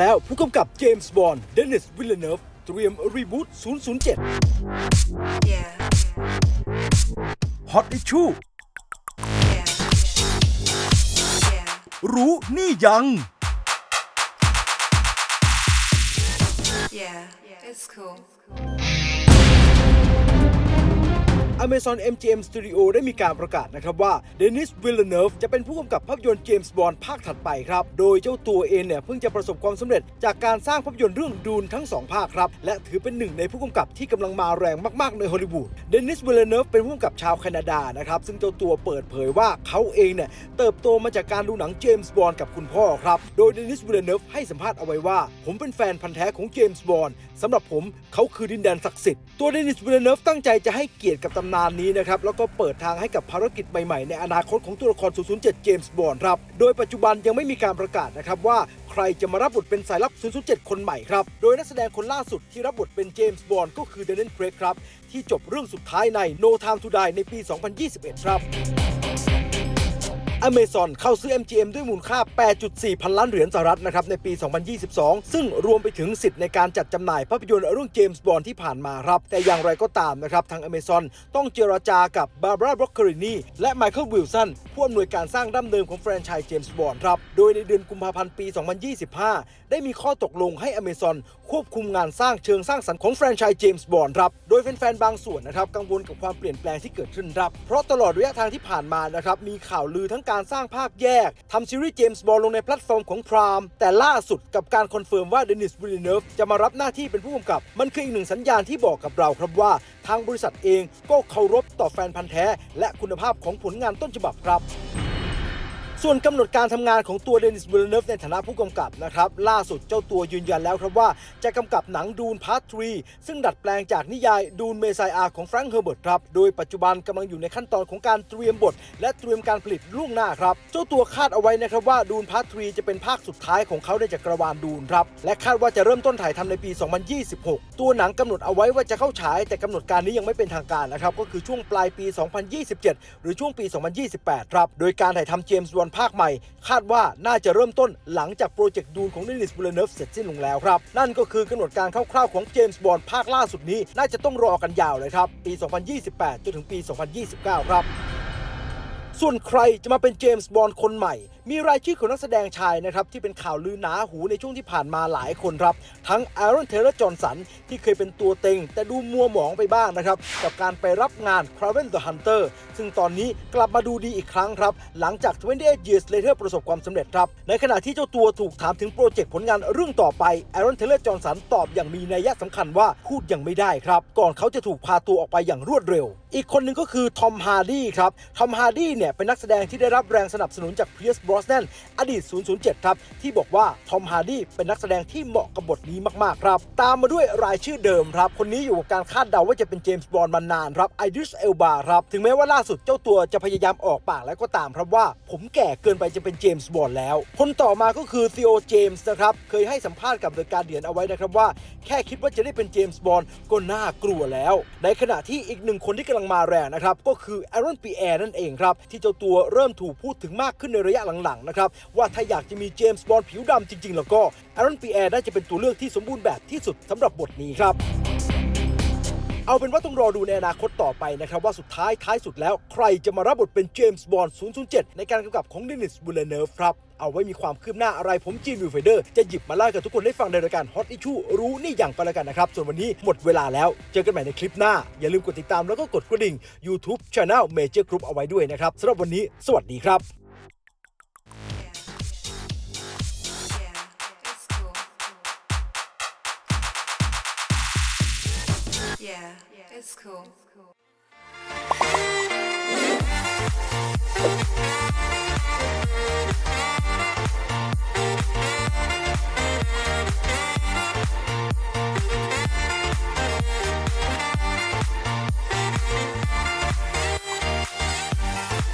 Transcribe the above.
แล้วผู้กำกับเจมส์บอนด์เดนิสวิลเลเนฟเตรียมรีบูต007 Yeah. Hot Issue Yeah. Yeah. รู้นี่ยัง Yeah. It's cool. Amazon MGM Studio ได้มีการประกาศนะครับว่าเดนิสวิลเลเนฟจะเป็นผู้กำกับภาพยนตร์เจมส์บอนด์ภาคถัดไปครับ โดยเจ้าตัวเองเนี่ยเพิ่งจะประสบความสำเร็จจากการสร้างภาพยนตร์เรื่องดูนทั้งสองภาคครับ และถือเป็นหนึ่งในผู้กำกับที่กำลังมาแรงมากๆในฮอลลีวูดเดนิสวิลเลเนฟเป็นผู้กำกับชาวแคนาดานะครับซึ่งเจ้าตัวเปิดเผยว่าเขาเองเนี่ยเติบโตมาจากการดูหนังเจมส์บอนด์กับคุณพ่อครับโดยเดนิสวิลเลเนฟให้สัมภาษณ์เอาไว้ว่า ผมเป็นแฟนพันธ์แท้ของเจมส์บอนด์สำหรับผมเขาคือดินแดนศักดิ์สิทธิ์ตัวเดนิสวิลเลเนฟตั้งใจจะให้เกียรติกับตำนานนี้นะครับ แล้วก็เปิดทางให้กับภารกิจใหม่ๆ ในอนาคตของตัวละคร 007 เจมส์บอนด์ครับ โดยปัจจุบันยังไม่มีการประกาศนะครับว่าใครจะมารับบทเป็นสายลับ 007 คนใหม่ครับ โดยนักแสดงคนล่าสุดที่รับบทเป็นเจมส์บอนด์ก็คือเดนเนนเครกครับ ที่จบเรื่องสุดท้ายใน No Time to Die ในปี 2021 ครับ Amazon เข้าซื้อ MGM ด้วยมูลค่า 8.4 พันล้านเหรียญสหรัฐนะครับในปี 2022 ซึ่งรวมไปถึงสิทธิ์ในการจัดจำหน่ายภาพยนตร์เรื่องเจมส์บอนด์ที่ผ่านมาครับแต่อย่างไรก็ตามนะครับทาง Amazon ต้องเจรจากับบาร์บาราบล็อกเกอรินีและไมเคิลวิลสันผู้อำนวยการสร้างดั้มเดิมของแฟรนไชส์เจมส์บอนด์ครับโดยในเดือนกุมภาพันธ์ปี 2025 ได้มีข้อตกลงให้ Amazon ควบคุมงานสร้างเชิงสร้างสรรค์ของแฟรนไชส์เจมส์บอนด์ครับโดยแฟนๆบางส่วนนะครับกังวลกับความเปลี่ยนแปลงที่เกิดขึ้นครับเพราะตลอดระยะทางที่ผ่านมานะครับมีข่าวลือทั้งการสร้างภาคแยกทำซีรีส์เจมส์บอนด์ลงในแพลตฟอร์มของพรามแต่ล่าสุดกับการคอนเฟิร์มว่าเดนิสวิลเลเนฟจะมารับหน้าที่เป็นผู้กำกับ มันคืออีกหนึ่งสัญญาณที่บอกกับเราครับว่า ทางบริษัทเองก็เคารพต่อแฟนพันธ์แท้ และคุณภาพของผลงานต้นฉบับครับ ส่วนกำหนดการทำงานของตัวเดนิสวิลเนฟในฐานะผู้กำกับนะครับล่าสุดเจ้าตัวยืนยันแล้วครับว่าจะกำกับหนังดูนพาร์ท3ซึ่งดัดแปลงจากนิยายดูนเมซายอาของแฟรงค์เฮอร์เบิร์ตครับโดยปัจจุบันกำลังอยู่ในขั้นตอนของการเตรียมบท และเตรียมการผลิตล่วงหน้าครับ เจ้าตัวคาดเอาไว้นะครับว่าดูนพาร์ท3จะเป็นภาคสุดท้ายของเขาในจักรวาลดูนครับและคาดว่าจะเริ่มต้นถ่ายทำในปี 2026 ตัวหนังกำหนดเอาไว้ว่าจะเข้าฉาย แต่กำหนดการนี้ยังไม่เป็นทางการนะครับก็คือช่วงปลายปี 2027 หรือช่วงปี 2028 ครับโดยการถ่ายทำเจมส์บอนภาคใหม่ คาดว่าน่าจะเริ่มต้นหลังจากโปรเจกต์ดูนของนินิสบูเลเนฟเสร็จสิ้นลงแล้วครับ นั่นก็คือกำหนดการคร่าวๆของเจมส์บอนด์ภาคล่าสุดนี้ น่าจะต้องรอกันยาวเลยครับ ปี 2028 จนถึงปี 2029 ครับ ส่วนใครจะมาเป็นเจมส์บอนด์คนใหม่ มีรายชื่อของนักแสดงชายนะครับที่เป็นข่าวลือหนาหูในช่วงที่ผ่านมาหลายคนครับ ทั้งอารอนเทเลอร์จอห์นสันที่เคยเป็นตัวเต็ง แต่ดูมัวหมองไปบ้างนะครับ กับการไปรับงาน c r a v e n the Hunter ซึ่งตอนนี้กลับมาดูดีอีกครั้งครับ หลังจาก 28 Years Later ประสบความสำเร็จครับ ในขณะที่เจ้าตัวถูกถามถึงโปรเจกต์ผลงานเรื่องต่อไปอารอนเทเลอร์จอห์นสันตอบอย่างมีนัยสำคัญว่าพูดยังไม่ได้ครับก่อนเขาจะถูกพาตัวออกไปอย่างรวดเร็ว อีกคนหนึ่งก็คือทอมฮาร์ดี้ครับทอมฮาร์ดี้เนี่ยเป็นนักแสดงที่ได้รับแรงสนับสนุนจากเพียร์สบรอสแนนอดีต 007 ครับ ที่บอกว่าทอมฮาร์ดี้เป็นนักแสดงที่เหมาะกับบทนี้มาก ๆ ครับ ตามมาด้วยรายชื่อเดิมครับ คนนี้อยู่กับการคาดเดาว่าจะเป็นเจมส์บอนด์มานานครับไอดิสเอลบาครับ ถึงแม้ว่าล่าสุดเจ้าตัวจะพยายามออกปากแล้วก็ตามครับว่า ผมแก่เกินไปจะเป็นเจมส์บอนด์แล้ว คนต่อมาก็คือซีโอเจมส์นะครับเคยให้สัมภาษณ์กับเดอะการเดียนเอาไว้นะครับว่า แค่คิดว่าจะได้เป็นเจมส์บอนด์ก็น่ากลัวแล้ว ในขณะที่อีกหนึ่งคนที่กำลังมาแรงนะครับก็คือแอรอนปีแอร์นั่นเองครับที่เจ้าตัวเริ่มถูกพูดถึงมากขึ้นในระยะหลังๆนะครับว่าถ้าอยากจะมีเจมส์บอนด์ผิวดำจริงๆ แล้วก็แอรอนปีแอร์น่าจะเป็นตัวเลือกที่สมบูรณ์แบบที่สุดสำหรับบทนี้ครับเอาเป็นว่าต้องรอดูในอนาคตต่อไปนะครับว่าสุดท้ายท้ายสุดแล้วใครจะมารับบทเป็นเจมส์บอนด์ 007 ในการกำกับของเดนิสบูเลเนฟครับ เอาไว้มีความคืบหน้าอะไรผมจีนวิวไฟเดอร์ จะหยิบมาเล่าให้กับทุกคนได้ฟังในรายการ Hot Issue รู้นี่อย่างไปแล้วกันนะครับ ส่วนวันนี้หมดเวลาแล้ว เจอกันใหม่ในคลิปหน้า อย่าลืมกดติดตามแล้วก็กดกระดิ่ง YouTube Channel Major Group เอาไว้ด้วยนะครับสำหรับวันนี้ สวัสดีครับ Yeah. Yeah. It's cool. It's cool.